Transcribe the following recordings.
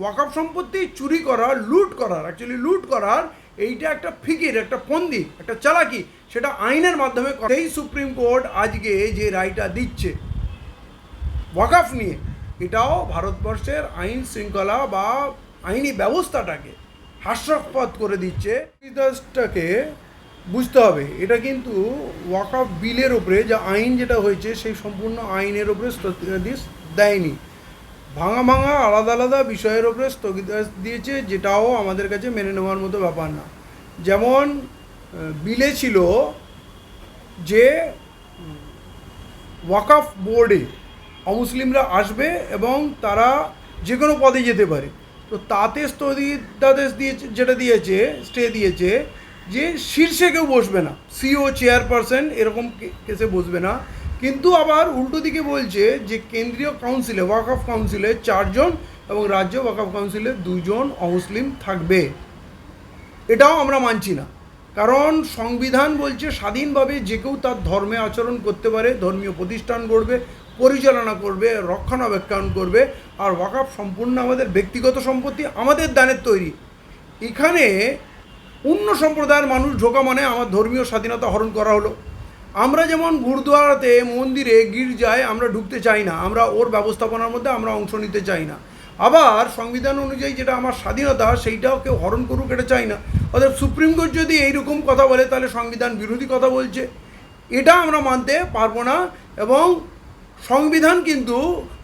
ওয়াকাপ সম্পত্তি চুরি করার লুট করার অ্যাকচুয়ালি লুট করার এইটা একটা ফিকির, একটা ফন্দি, একটা চালাকি, সেটা আইনের মাধ্যমে সেই সুপ্রিম কোর্ট আজকে যে রায়টা দিচ্ছে, ওয়াকাফ নিয়ে, এটাও ভারতবর্ষের আইন শৃঙ্খলা বা আইনি ব্যবস্থাটাকে হাস্যপদ করে দিচ্ছে। ইতিহাসটাকে বুঝতে হবে, এটা কিন্তু ওয়াকাফ বিলের ওপরে যে আইন যেটা হয়েছে, সেই সম্পূর্ণ আইনের ওপরে দেয়নি। ভাঙা ভাঙা আলাদা আলাদা বিষয়ের ওপরে স্থগিতাদেশ দিয়েছে, যেটাও আমাদের কাছে মেনে নেওয়ার মতো ব্যাপার না। যেমন বিলে ছিল যে ওয়াকাফ বোর্ডে অমুসলিমরা আসবে এবং তারা যে কোনো পদে যেতে পারে। তো তাতে স্থগিতাদেশ দিয়েছে, যেটা দিয়েছে, স্টে দিয়েছে যে শীর্ষে কেউ বসবে না। সিও, চেয়ারপারসন এরকম কেসে বসবে না। কিন্তু আবার উল্টো দিকে বলছে যে কেন্দ্রীয় কাউন্সিলে ওয়াকফ কাউন্সিলে চারজন এবং রাজ্য ওয়াকফ কাউন্সিলে দুজন অমুসলিম থাকবে। এটাও আমরা মানছি না। কারণ সংবিধান বলছে স্বাধীনভাবে যে কেউ তার ধর্মে আচরণ করতে পারে, ধর্মীয় প্রতিষ্ঠান গড়বে, পরিচালনা করবে, রক্ষণাবেক্ষণ করবে, আর ওয়াকাফ সম্পূর্ণ আমাদের ব্যক্তিগত সম্পত্তি, আমাদের দানের তৈরি। এখানে অন্য সম্প্রদায়ের মানুষ ঢোকা মানে আমার ধর্মীয় স্বাধীনতা হরণ করা হলো। আমরা যেমন গুরুদুয়ারাতে মন্দিরে গির্জায় আমরা ঢুকতে চাই না, আমরা ওর ব্যবস্থাপনার মধ্যে আমরা অংশ নিতে চাই না। আবার সংবিধান অনুযায়ী যেটা আমার স্বাধীনতা, সেইটাও কেউ হরণ করুক এটা চাই না। অর্থাৎ সুপ্রিম কোর্ট যদি এইরকম কথা বলে, তাহলে সংবিধান বিরোধী কথা বলছে। এটা আমরা মানতে পারব না এবং সংবিধান কিন্তু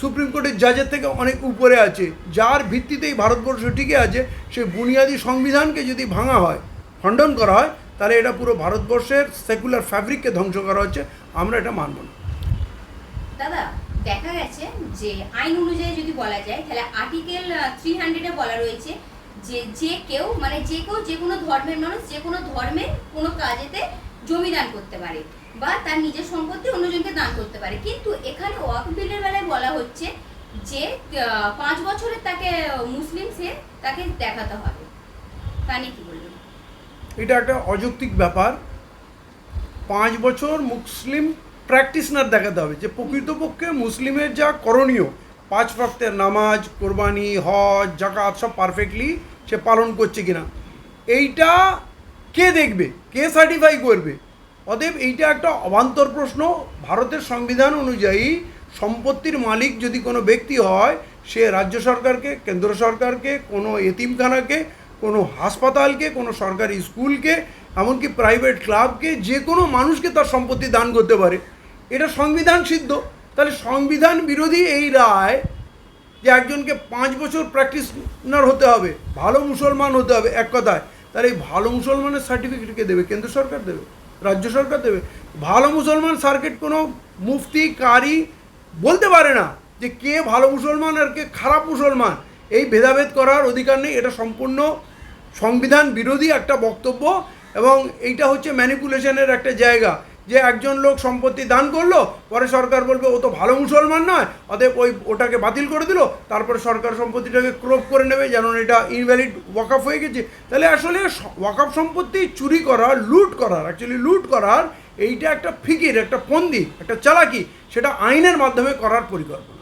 সুপ্রিম কোর্টের জাজের থেকে অনেক উপরে আছে। যার ভিত্তিতেই ভারতবর্ষ টিকে আছে সেই বুনিয়াদী সংবিধানকে যদি ভাঙা হয়, খণ্ডন করা হয় তাহলে এটা পুরো ভারতবর্ষের সেকুলার ফ্যাব্রিককে ধ্বংস করা হচ্ছে, আমরা এটা মানব না। দাদা, দেখা গেছে যে আইন অনুযায়ী যদি বলা যায়, তাহলে আর্টিকেল থ্রি হান্ড্রেডে বলা রয়েছে যে যে কেউ মানে যে কেউ যে কোনো ধর্মের মানুষ, যে কোনো ধর্মের কোনো কাজেতে জমি দান করতে পারে বা তার নিজের সম্পত্তি অন্যজনকে দান করতে পারে। কিন্তু এখানে ওয়াক বিলের বেলায় বলা হচ্ছে যে পাঁচ বছরের তাকে মুসলিম সে তাকে দেখাতে হবে। তা নিয়ে কি এটা একটা অযৌক্তিক ব্যাপার। পাঁচ বছর মুসলিম প্র্যাকটিসনার দেখাতে হবে যে প্রকৃতপক্ষে মুসলিমের যা করণীয়, পাঁচ ভক্তের নামাজ, কোরবানি, হজ জাকাত সব পারফেক্টলি সে পালন করছে কিনা। এইটা কে দেখবে? কে সার্টিফাই করবে? অতএব এইটা একটা অবান্তর প্রশ্ন। ভারতের সংবিধান অনুযায়ী সম্পত্তির মালিক যদি কোনো ব্যক্তি হয়, সে রাজ্য সরকারকে, কেন্দ্র সরকারকে, কোনো এতিমখানাকে কোনো হাসপাতালকে, কোনো সরকারি স্কুলকে, এমনকি প্রাইভেট ক্লাবকে যে কোনো মানুষকে তার সম্পত্তি দান করতে পারে। এটা সংবিধান সিদ্ধ। তাহলে সংবিধান বিরোধী এই রায় যে একজনকে পাঁচ বছর প্র্যাকটিসনার হতে হবে, ভালো মুসলমান হতে হবে, এক কথায়, তাহলে এই ভালো মুসলমানের সার্টিফিকেটকে দেবে? কেন্দ্র সরকার দেবে? রাজ্য সরকার দেবে? ভালো মুসলমান সার্কিট কোনো মুফতি, কারি বলতে পারে না যে কে ভালো মুসলমান আর কে খারাপ মুসলমান। এই ভেদাভেদ করার অধিকার নেই, এটা সম্পূর্ণ সংবিধান বিরোধী একটা বক্তব্য এবং এইটা হচ্ছে ম্যানিপুলেশনের একটা জায়গা। যে একজন লোক সম্পত্তি দান করল, পরে সরকার বলবে, ও তো ভালো মুসলমান নয়। অতএব ওই ওটাকে বাতিল করে দিল, তারপরে সরকার সম্পত্তিটাকে ক্রোপ করে নেবে, যেন এটা ইনভ্যালিড ওয়াকাফ হয়ে গেছে। তাহলে আসলে ওয়াকাফ সম্পত্তি চুরি করার, লুট করার অ্যাকচুয়ালি লুট করার, এইটা একটা ফিকির, একটা ফন্দি, একটা চালাকি, সেটা আইনের মাধ্যমে করার পরিকল্পনা।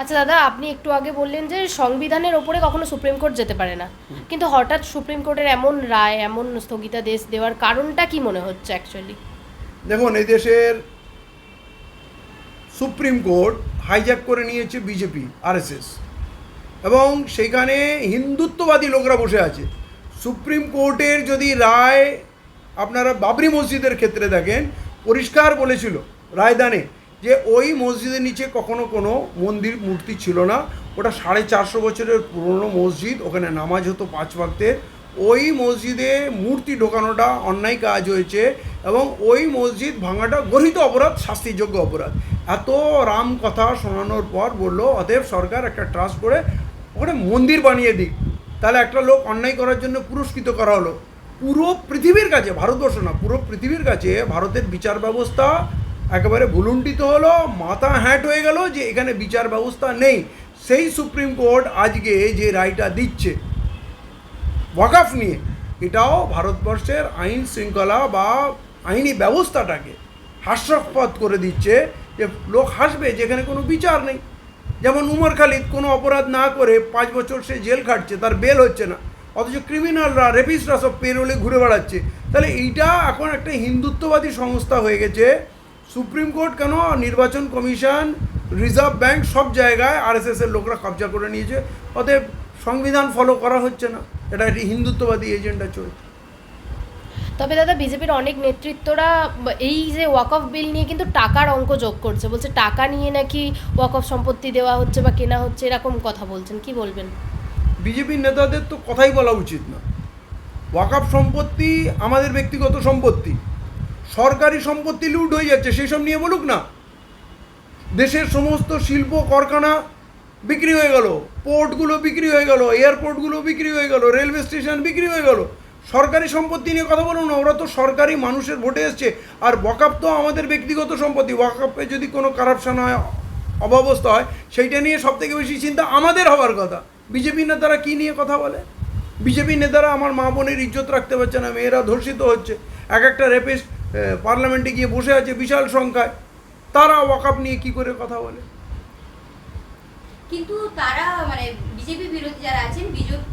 আচ্ছা দাদা আপনি একটু আগে বললেন যে সংবিধানের ওপরে কখনো সুপ্রিম কোর্ট যেতে পারে না। কিন্তু হঠাৎ সুপ্রিম কোর্টের এমন রায় এমন স্থগিতাদেশ দেওয়ার কারণটা কি মনে হচ্ছে অ্যাকচুয়ালি দেখুন এই দেশের সুপ্রিম কোর্ট হাইজ্যাক করে নিয়েছে বিজেপি আরএসএস এবং সেখানে হিন্দুত্ববাদী লোকরা বসে আছে। সুপ্রিম কোর্টের যদি রায় আপনারা বাবরি মসজিদের ক্ষেত্রে দেখেন পরিষ্কার বলেছিল রায়দানে যে ওই মসজিদের নিচে কখনো কোনো মন্দির মূর্তি ছিল না। ওটা সাড়ে চারশো বছরের পুরনো মসজিদ, ওখানে নামাজ হতো পাঁচ ওয়াক্তের। ওই মসজিদে মূর্তি ঢোকানোটা অন্যায় কাজ হয়েছে এবং ওই মসজিদ ভাঙাটা গরিত অপরাধ, শাস্তিযোগ্য অপরাধ। এত রাম কথা শোনানোর পর বলল, অতএব সরকার একটা ট্রাস্ট করে ওখানে মন্দির বানিয়ে দিক। তাহলে একটা লোক অন্যায় করার জন্য পুরস্কৃত করা হলো। পুরো পৃথিবীর কাছে, ভারতবর্ষ না, পুরো পৃথিবীর কাছে ভারতের বিচার ব্যবস্থা একেবারে ভুলুণ্ঠিত হলো, মাথা হ্যাট হয়ে গেল যে এখানে বিচার ব্যবস্থা নেই। সেই সুপ্রিম কোর্ট আজকে যে রায়টা দিচ্ছে, ওয়াকাফ নিয়ে, এটাও ভারতবর্ষের আইন শৃঙ্খলা বা আইনি ব্যবস্থাটাকে হাস্যপদ করে দিচ্ছে যে লোক হাসবে যেখানে কোনো বিচার নেই। যেমন উমর খালিদ কোনো অপরাধ না করে পাঁচ বছর সে জেল খাটছে, তার বেল হচ্ছে না। অথচ ক্রিমিনালরা রেপিস্টরা সব পেরোলে ঘুরে বেড়াচ্ছে। তাহলে এইটা এখন একটা হিন্দুত্ববাদী সংস্থা হয়ে গেছে সুপ্রিম কোর্ট কেন? নির্বাচন কমিশন রিজার্ভ ব্যাংক সব জায়গায় আরএসএস এর লোকরা কবজা করে নিয়েছে। অতএব সংবিধান ফলো করা হচ্ছে না। এটা একটি হিন্দুত্ববাদী এজেন্ডা চলছে। তবে দাদা বিজেপির অনেক নেতৃত্বরা এই যে ওয়াক অফ বিল নিয়ে কিন্তু টাকার অঙ্ক যোগ করছে। বলছে টাকা নিয়ে নাকি ওয়াক অফ সম্পত্তি দেওয়া হচ্ছে বা কেনা হচ্ছে এরকম কথা বলছেন। কি বলবেন? বিজেপির নেতাদের তো কথাই বলা উচিত না। ওয়াকাপ সম্পত্তি আমাদের ব্যক্তিগত সম্পত্তি। সরকারি সম্পত্তি লুট হয়ে যাচ্ছে, সেসব নিয়ে বলুক না। দেশের সমস্ত শিল্প, কারখানা বিক্রি হয়ে গেল, পোর্টগুলো বিক্রি হয়ে গেল, এয়ারপোর্টগুলো বিক্রি হয়ে গেল, রেলওয়ে স্টেশন বিক্রি হয়ে গেল। সরকারি সম্পত্তি নিয়ে কথা বলুন না, ওরা তো সরকারি মানুষের ভোটে এসছে। আর ওয়াকাপ তো আমাদের ব্যক্তিগত সম্পত্তি ওয়াকাপে যদি কোনো কারাপশন হয় অব্যবস্থা হয়, সেইটা নিয়ে সব থেকে বেশি চিন্তা আমাদের হওয়ার কথা। বিজেপি নেতারা কী নিয়ে কথা বলে? বিজেপি নেতারা আমার মা বোনের ইজ্জত রাখতে পারছে না, মেয়েরা ধর্ষিত হচ্ছে। এক একটা রেপিস্ট পার্লামেন্টে গিয়ে বসে আছে বিশাল সংখ্যায়। তারা ওয়াকাপ নিয়ে কি করে কথা বলে? কিন্তু তারা মানে বিজেপি বিরোধী যারা আছেন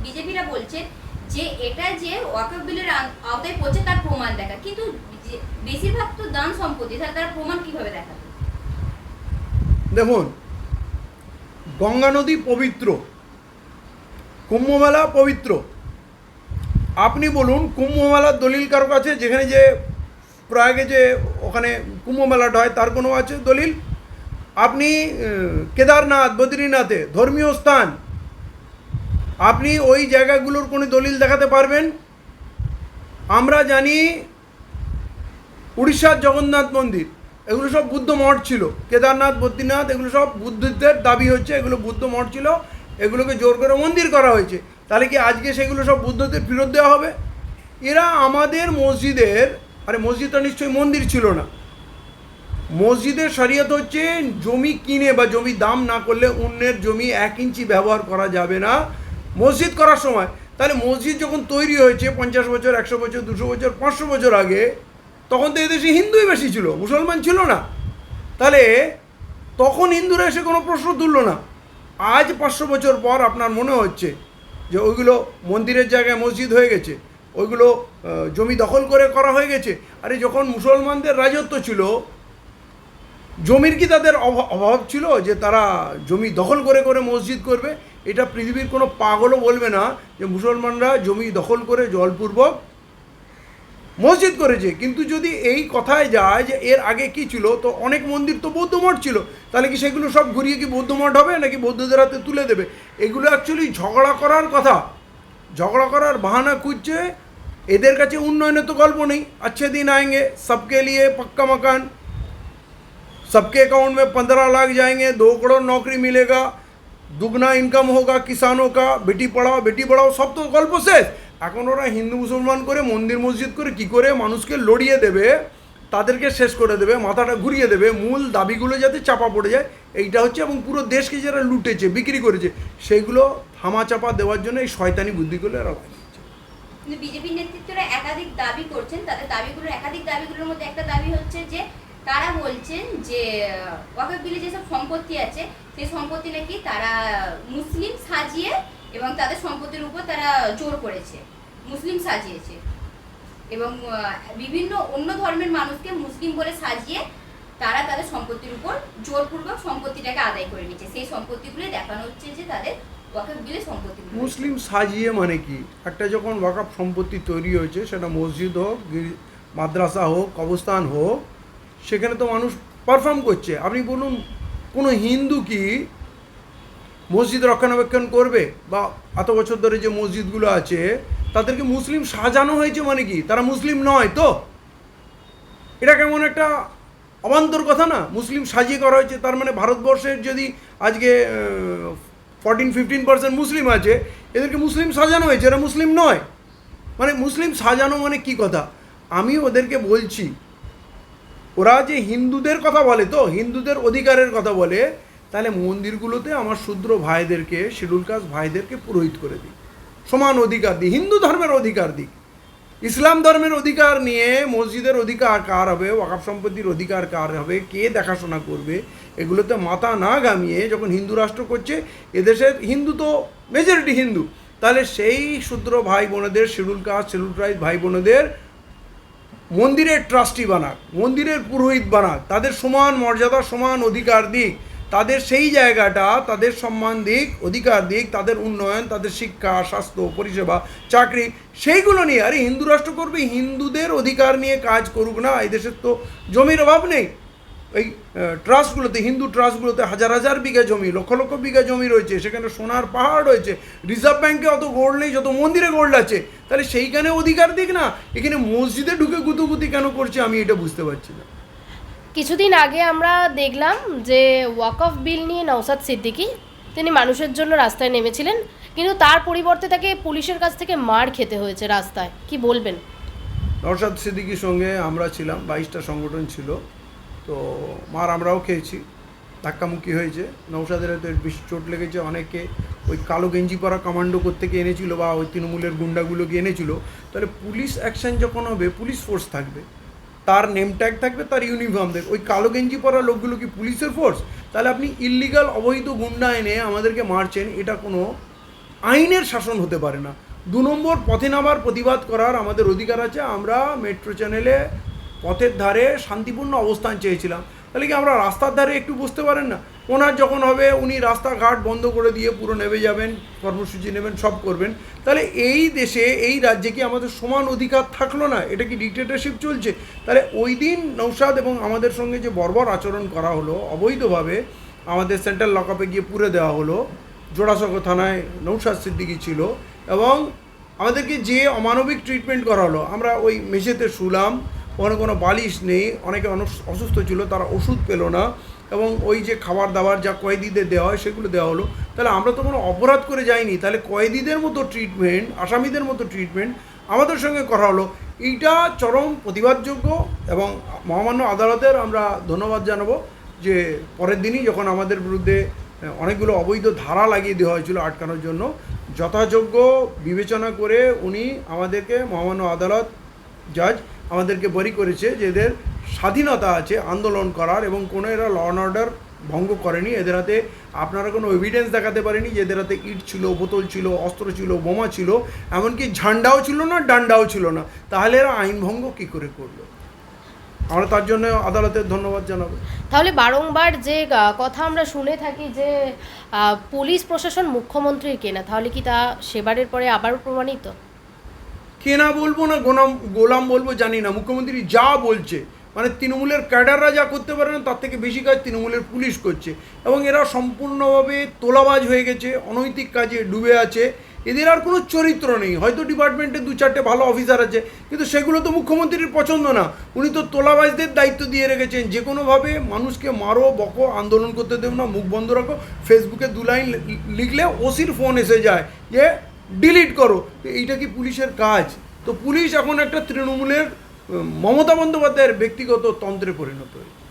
বিজেপিরা বলছেন যে এটা যে ওয়াকফ বিলের আওতায় পড়ছে তার প্রমাণ দেখা। কিন্তু যে- বেশিরভাগ তো দান সম্পত্তি তাহলে তারা প্রমাণ কীভাবে দেখাবে দেখুন গঙ্গা নদী পবিত্র কুম্ভমেলা পবিত্র। আপনি বলুন কুম্ভমেলার দলিল কারও কাছে? যেখানে যে প্রয়াগে যে ওখানে কুম্ভমেলাটা হয়, তার কোনো আছে দলিল? আপনি কেদারনাথ, বদ্রীনাথে ধর্মীয় স্থান, আপনি ওই জায়গাগুলোর কোনো দলিল দেখাতে পারবেন? আমরা জানি উড়িষ্যার জগন্নাথ মন্দির, এগুলো সব বুদ্ধ মঠ ছিল। কেদারনাথ, বদ্রীনাথ, এগুলো সব বুদ্ধদের দাবি হচ্ছে, এগুলো বুদ্ধ মঠ ছিল, এগুলোকে জোর করে মন্দির করা হয়েছে। তাহলে কি আজকে সেগুলো সব বুদ্ধদের ফেরত দেওয়া হবে? এরা আমাদের মসজিদের আরে মসজিদটা নিশ্চয়ই মন্দির ছিল না। মসজিদের শরীয়ত হচ্ছে জমি কিনে বা জমি দাম না করলে অন্যের জমি এক ইঞ্চি ব্যবহার করা যাবে না মসজিদ করার সময়। তাহলে মসজিদ যখন তৈরি হয়েছে পঞ্চাশ বছর, একশো বছর, দুশো বছর, পাঁচশো বছর আগে, তখন তো এদেশে হিন্দুই বেশি ছিল, মুসলমান ছিল না। তাহলে তখন হিন্দুরা এসে কোনো প্রশ্ন তুললো না। আজ পাঁচশো বছর পর আপনার মনে হচ্ছে যে ওইগুলো মন্দিরের জায়গায় মসজিদ হয়ে গেছে। ওইগুলো জমি দখল করে করা হয়ে গেছে। আরে যখন মুসলমানদের রাজত্ব ছিল, জমির কি তাদের অভা- অভাব ছিল যে তারা জমি দখল করে করে মসজিদ করবে? এটা পৃথিবীর কোনো পাগলও বলবে না যে মুসলমানরা জমি দখল করে জলপূর্বক মসজিদ করেছে। কিন্তু যদি এই কথায় যায় যে এর আগে কি ছিল, তো অনেক মন্দির তো বৌদ্ধ মঠ ছিল। তাহলে কি সেগুলো সব ঘুরিয়ে কি বৌদ্ধ মঠ হবে নাকি বৌদ্ধদের হাতে তুলে দেবে? এগুলো অ্যাকচুয়ালি ঝগড়া করার কথা। ঝগড়া করার বাহানা খুঁজছে এদের কাছে উন্নয়নের তো গল্প নেই अच्छे दिन आएंगे सबके लिए पक्का मकान सबके अकाउंट में पंद्रह लाख जाएंगे दो करोड़ नौकरी मिलेगा दुगना इनकम होगा किसानों का बेटी पढ़ाओ बेटी पढ़ाओ সব তো গল্প শেষ এখন ওরা হিন্দু মুসলমান করে মন্দির মসজিদ করে কি করে মানুষকে লড়িয়ে দেবে তাদেরকে শেষ করে দেবে মাথাটা ঘুরিয়ে দেবে মূল দাবিগুলো যাতে চাপা পড়ে যায় এইটা হচ্ছে এবং পুরো দেশকে যারা লুটেছে বিক্রি করেছে সেইগুলো থামা চাপা দেওয়ার জন্য এই শয়তানি বুদ্ধিগুলো এরা লাগিয়েছে কিন্তু বিজেপির নেতৃত্বরা একাধিক দাবি করছেন, তাদের দাবিগুলোর একাধিক দাবিগুলোর মধ্যে একটা দাবি হচ্ছে যে, তারা বলছেন যে ওয়াকফ বিলে যেসব সম্পত্তি আছে, সেই সম্পত্তি নাকি তারা মুসলিম সাজিয়ে এবং তাদের সম্পত্তির উপর তারা জোর করেছে, মুসলিম সাজিয়েছে। এবং বিভিন্ন অন্য ধর্মের মানুষকে মুসলিম বলে সাজিয়ে তারা তাদের সম্পত্তির উপর জোরপূর্বক সম্পত্তিটাকে আদায় করে নিচ্ছে। সেই সম্পত্তিগুলো দেখানো হচ্ছে যে তাদের মুসলিম সাজিয়ে মানে কি? একটা যখন ওয়াকাপ সম্পত্তি তৈরি হয়েছে, সেটা মসজিদ হোক মাদ্রাসা হোক কবস্থান হোক, সেখানে তো মানুষ পারফর্ম করছে। আপনি বলুন, কোনো হিন্দু কি মসজিদ রক্ষণাবেক্ষণ করবে? বা এত বছর ধরে যে মসজিদগুলো আছে, তাদেরকে মুসলিম সাজানো হয়েছে মানে কি? তারা মুসলিম নয় তো? এটা কেমন একটা অবান্তর কথা না? মুসলিম সাজিয়ে করা হয়েছে, তার মানে ভারতবর্ষের যদি আজকে ফর্টিন ফিফটিন পার্সেন্ট মুসলিম আছে, এদেরকে মুসলিম সাজানো হয়েছে, এরা মুসলিম নয়। মানে মুসলিম সাজানো মানে কি কথা? আমি ওদেরকে বলছি, ওরা যে হিন্দুদের কথা বলে তো, হিন্দুদের অধিকারের কথা বলে, তাহলে মন্দিরগুলোতে আমার শূদ্র ভাইদেরকে, শিডুল কাস্ট ভাইদেরকে পুরোহিত করে দিই। সমান অধিকার দিই, হিন্দু ধর্মের অধিকার দিই। ইসলাম ধর্মের অধিকার নিয়ে মসজিদের অধিকার কার হবে ওয়াকাফ সম্পত্তির অধিকার কার হবে, কে দেখাশোনা করবে, এগুলোতে মাথা না গামিয়ে যখন হিন্দু রাষ্ট্র করছে, এদেশের হিন্দু তো মেজরিটি হিন্দু, তাহলে সেই ক্ষুদ্র ভাই বোনেদের শিডিউল কাস্ট শিডিউল ট্রাইব ভাই বোনেদের মন্দিরের ট্রাস্টি বানাক, মন্দিরের পুরোহিত বানাক, তাদের সমান মর্যাদা, সমান অধিকার দিক। তাদের সেই জায়গাটা, তাদের সম্মান দিক, অধিকার দিক, তাদের উন্নয়ন, তাদের শিক্ষা, স্বাস্থ্য, পরিষেবা, চাকরি, সেইগুলো নিয়ে, আরে হিন্দু রাষ্ট্র করবে, হিন্দুদের অধিকার নিয়ে কাজ করুক না, এই দেশের তো জমির অভাব নেই। এই ট্রাস্টগুলোতে, হিন্দু ট্রাস্টগুলোতে হাজার হাজার বিঘা জমি, লক্ষ লক্ষ বিঘা জমি রয়েছে, সেখানে সোনার পাহাড় রয়েছে, রিজার্ভ ব্যাংকে অত গোল্ড নেই, যত মন্দিরে গোল্ড আছে, তাহলে সেইখানে অধিকার দিক না? এখানে মসজিদে ঢুকে গুতুগুতি কেন করছে আমি এটা বুঝতে পারছি না। কিছুদিন আগে আমরা দেখলাম যে ওয়াক অফ বিল নিয়ে নওসাদ সিদ্দিকি, তিনি মানুষের জন্য রাস্তায় নেমেছিলেন, কিন্তু তার পরিবর্তে তাকে পুলিশের কাছ থেকে মার খেতে হয়েছে রাস্তায়। কি বলবেন? নরসাদ সিদ্দিকির সঙ্গে আমরা ছিলাম, বাইশটা সংগঠন ছিল, তো মার আমরাও খেয়েছি, ধাক্কামুক্কি হয়েছে। নৌসাদের হয়তো বেশি চোট লেগেছে, অনেকে ওই কালো গেঞ্জি পরা কমান্ডো করতে এনেছিল বা ওই তৃণমূলের গুন্ডাগুলোকে এনেছিল। তাহলে পুলিশ অ্যাকশন যখন হবে, পুলিশ ফোর্স থাকবে। তার নেম ট্যাগ থাকবে, তার ইউনিফর্ম থাকবে। ওই কালো গেঞ্জি পরা লোকগুলো কি পুলিশের ফোর্স তাহলে আপনি ইল্লিগাল অবৈধ গুন্ডা এনে আমাদেরকে মারছেন, এটা কোনো আইনের শাসন হতে পারে না। দু নম্বর, পথে নামার প্রতিবাদ করার আমাদের অধিকার আছে। আমরা মেট্রো চ্যানেলে পথের ধারে শান্তিপূর্ণ অবস্থান চেয়েছিলাম। তাহলে কি আমরা রাস্তার ধারে একটু বুঝতে পারেন না? ওনার যখন হবে, উনি রাস্তাঘাট বন্ধ করে দিয়ে পুরো নেমে যাবেন, কর্মসূচি নেবেন, সব করবেন। তাহলে এই দেশে, এই রাজ্যে কি আমাদের সমান অধিকার থাকল না? এটা কি ডিক্টেটরশিপ চলছে? তাহলে ওই দিন নৌসাদ এবং আমাদের সঙ্গে যে বর্বর আচরণ করা হলো, অবৈধভাবে আমাদের সেন্ট্রাল লকআপে গিয়ে পুরে দেওয়া হলো। জোড়াসাঁকো থানায় নৌসাদ সিদ্দিকি ছিল এবং আমাদেরকে যে অমানবিক ট্রিটমেন্ট করা হলো, আমরা ওই মেঝেতে শুলাম ওখানে কোনো বালিশ নেই, অনেকে অসুস্থ ছিল, তারা ওষুধ পেল না। এবং ওই যে খাবার দাবার যা কয়েদিদের দেওয়া হয় সেগুলো দেওয়া হলো। তাহলে আমরা তো কোনো অপরাধ করে যাইনি। তাহলে কয়েদিদের মতো ট্রিটমেন্ট আসামিদের মতো ট্রিটমেন্ট আমাদের সঙ্গে করা হলো। এইটা চরম প্রতিবাদযোগ্য এবং মহামান্য আদালতের আমরা ধন্যবাদ জানাব যে পরের দিনই যখন আমাদের বিরুদ্ধে অনেকগুলো অবৈধ ধারা লাগিয়ে দেওয়া হয়েছিল আটকানোর জন্য, যথাযোগ্য বিবেচনা করে উনি আমাদেরকে মহামান্য আদালত, জাজ আমাদেরকে বরি করেছে যে এদের স্বাধীনতা আছে আন্দোলন করার এবং কোনো এরা ল অ্যান্ড অর্ডার ভঙ্গ করেনি। এদের হাতে আপনারা কোনো এভিডেন্স দেখাতে পারেনি যে এদের হাতে ইট ছিল বোতল ছিল অস্ত্র ছিল বোমা ছিল এমনকি ঝান্ডাও ছিল না ডান্ডাও ছিল না। তাহলে এরা আইন ভঙ্গ কী করে করল? আমরা তার জন্য আদালতের ধন্যবাদ জানাব। তাহলে বারংবার যে কথা আমরা শুনে থাকি যে পুলিশ প্রশাসন মুখ্যমন্ত্রীর কেনা তাহলে কি তা সেবারের পরে আবারও প্রমাণিত? কেনা বলব না গোলাম গোলাম বলব জানি না। মুখ্যমন্ত্রী যা বলছে মানে তৃণমূলের ক্যাডাররা যা করতে পারে না, তার থেকে বেশি কাজ তৃণমূলের পুলিশ করছে। এবং এরা সম্পূর্ণভাবে তোলাবাজ হয়ে গেছে, অনৈতিক কাজে ডুবে আছে। এদের আর কোনো চরিত্র নেই। হয়তো ডিপার্টমেন্টে দু চারটে ভালো অফিসার আছে, কিন্তু সেগুলো তো মুখ্যমন্ত্রীর পছন্দ না। উনি তো তোলাবাজদের দায়িত্ব দিয়ে রেখেছেন। যে কোনোভাবে মানুষকে মারো, বকো, আন্দোলন করতে দেব না, মুখ বন্ধ রাখো, ফেসবুকে দু লাইন লিখলে ওসির ফোন এসে যায় যে, ডিলিট করো। এইটা কি পুলিশের কাজ? তো পুলিশ এখন একটা তৃণমূলের মমতা বন্দ্যোপাধ্যায়ের ব্যক্তিগত তন্ত্রে পরিণত হয়েছে।